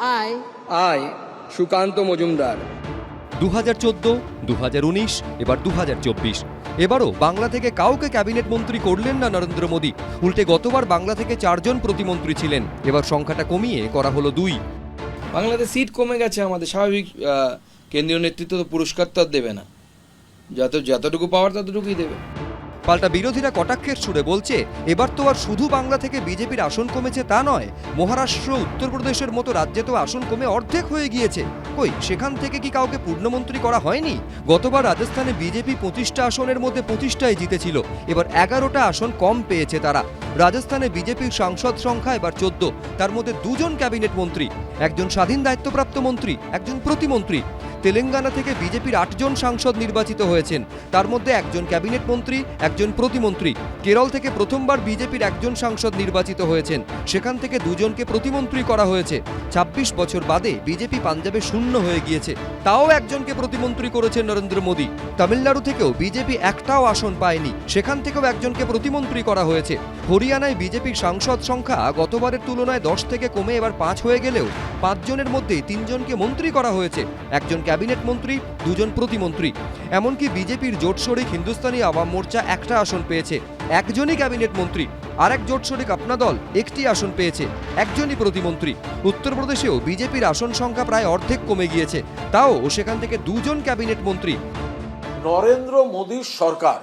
I, I Sukanta Majumdar. দু হাজার চোদ্দ দু হাজার উনিশ এবার দু হাজার চব্বিশ। এবারও বাংলা থেকে কাউকে ক্যাবিনেট মন্ত্রী করলেন না নরেন্দ্র মোদী। উল্টে গতবার বাংলা থেকে চারজন প্রতিমন্ত্রী ছিলেন। এবার সংখ্যাটা কমিয়ে করা হলো দুই। বাংলাতে সিট কমে গেছে আমাদের। স্বাভাবিক কেন্দ্রীয় নেতৃত্ব তো পুরস্কার তো আর দেবে না। যত যতটুকু পাওয়ার ততটুকুই দেবে। পাল্টা বিরোধীরা কটাক্ষের সুরে বলছে, এবার তো আর শুধু বাংলা থেকে বিজেপির আসন কমেছে তা নয়, মহারাষ্ট্র, উত্তরপ্রদেশের মতো রাজ্যে তো আসন কমে অর্ধেক হয়ে গিয়েছে। কই, সেখান থেকে কি কাউকে পূর্ণমন্ত্রী করা হয়নি? গতবার রাজস্থানে বিজেপি পঁচিশটা আসনের মধ্যে পঁচিশটাই জিতেছিল, এবার এগারোটা আসন কম পেয়েছে তারা। রাজস্থানে বিজেপির সাংসদ সংখ্যা এবার চোদ্দ, তার মধ্যে দুজন ক্যাবিনেট মন্ত্রী, একজন স্বাধীন দায়িত্বপ্রাপ্ত মন্ত্রী, একজন প্রতিমন্ত্রী। তেলেঙ্গানা থেকে বিজেপির আটজন সাংসদ নির্বাচিত হয়েছেন। তার মধ্যে একজন ক্যাবিনেট মন্ত্রী, একজন প্রতিমন্ত্রী। কেরল থেকে প্রথমবার বিজেপির একজন সাংসদ নির্বাচিত হয়েছেন। সেখান থেকে দুজনকে প্রতিমন্ত্রী করা হয়েছে। ২৬ বছর বাদে বিজেপি পাঞ্জাবে শূন্য হয়ে গিয়েছে। তাও একজনকে প্রতিমন্ত্রী করেছেন নরেন্দ্র মোদী। তামিলনাড়ু থেকেও বিজেপি একটাও আসন পায়নি। সেখান থেকেও একজনকে প্রতিমন্ত্রী করা হয়েছে। হরিয়ানায় বিজেপির সাংসদ সংখ্যা গতবারের তুলনায় দশ থেকে কমে এবার পাঁচ হয়ে গেলেও পাঁচজনের মধ্যে তিনজনকে মন্ত্রী করা হয়েছে। একজন ক্যাবিনেট মন্ত্রী, দুজন প্রতিমন্ত্রী। এমনকি বিজেপির জোট হিন্দুস্তানি আওয়াম মোর্চা একটা আসন পেয়েছে। একজনই ক্যাবিনেট মন্ত্রী আর এক জোট আপনা দল একটি আসন পেয়েছে, একজনই প্রতিমন্ত্রী। উত্তরপ্রদেশেও বিজেপির আসন সংখ্যা প্রায় অর্ধেক কমে গিয়েছে, তাও সেখান থেকে দুজন ক্যাবিনেট মন্ত্রী। নরেন্দ্র মোদীর সরকার,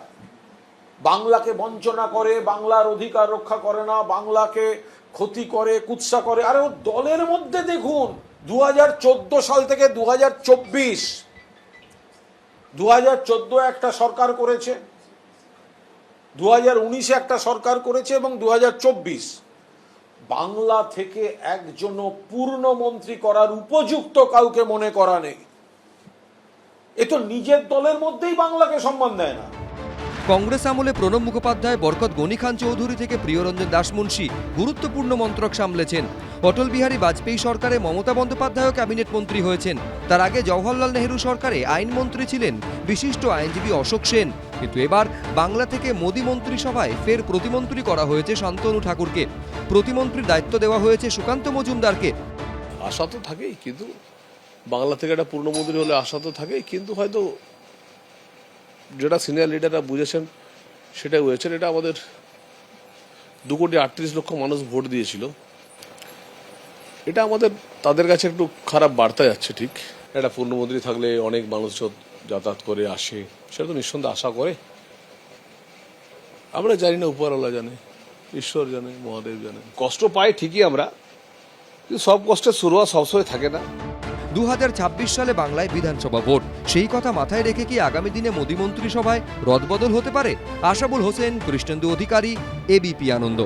বাংলাকে বঞ্চনা করে, বাংলার অধিকার রক্ষা করে না, বাংলাকে ক্ষতি করে, কুৎসা করে, আরে ও দলের মধ্যে দেখুন দু হাজার চোদ্দ সাল থেকে দু হাজার চব্বিশ দু একটা সরকার করেছে দু হাজার উনিশে একটা সরকার করেছে, এবং দু হাজার চব্বিশ বাংলা থেকে একজনও পূর্ণমন্ত্রী করার উপযুক্ত কাউকে মনে করা নেই। এ তো নিজের দলের মধ্যেই বাংলাকে সম্মান দেয় না। কংগ্রেস আমলে প্রণব মুখোপাধ্যায়, বরকত গনি খান চৌধুরী থেকে প্রিয়রঞ্জন দাসমুন্সী গুরুত্বপূর্ণ মন্ত্রক সামলেছেন। অটল বিহারী বাজপেয়ী সরকারে মমতা বন্দ্যোপাধ্যায়ও ক্যাবিনেট মন্ত্রী হয়েছেন। তার আগে জওহরলাল নেহরু সরকারে আইনমন্ত্রী ছিলেন বিশিষ্ট আইনজীবী অশোক সেন। কিন্তু এবার বাংলা থেকে মোদী মন্ত্রিসভায় ফের প্রতিমন্ত্রী করা হয়েছে শান্তনু ঠাকুরকে। প্রতিমন্ত্রীর দায়িত্ব দেওয়া হয়েছে সুকান্ত মজুমদারকে। আশা তো থাকেই, কিন্তু বাংলা থেকে একটা পূর্ণমন্ত্রী হলে আশা তো থাকেই, কিন্তু হয়তো যেটা সিনিয়র লিডাররা বুঝেছেন, সেটাই হয়েছেন এটা আমাদের দু কোটি আটত্রিশ লক্ষ মানুষ ভোট দিয়েছিল। এটা আমাদের, তাদের কাছে একটু খারাপ বার্তা যাচ্ছে, ঠিক? একটা পূর্ণমন্ত্রী থাকলে অনেক মানুষ যাতায়াত করে, আসে। সেটা তো নিঃসন্দেহে আশা করে। আমরা জানি না, উপরওয়ালা জানে, ঈশ্বর জানে, মহাদেব জানে। কষ্ট পাই ঠিকই আমরা, কিন্তু সব কষ্টের শুরুয়া সবসময় থাকে না। দু হাজার ছাব্বিশ সালে বাংলায় বিধানসভা ভোট। সেই কথা মাথায় রেখে কি আগামী দিনে মোদী মন্ত্রিসভায় রদবদল হতে পারে? আশাবুল হোসেন, কৃষ্ণেন্দু অধিকারী, এবিপি আনন্দ।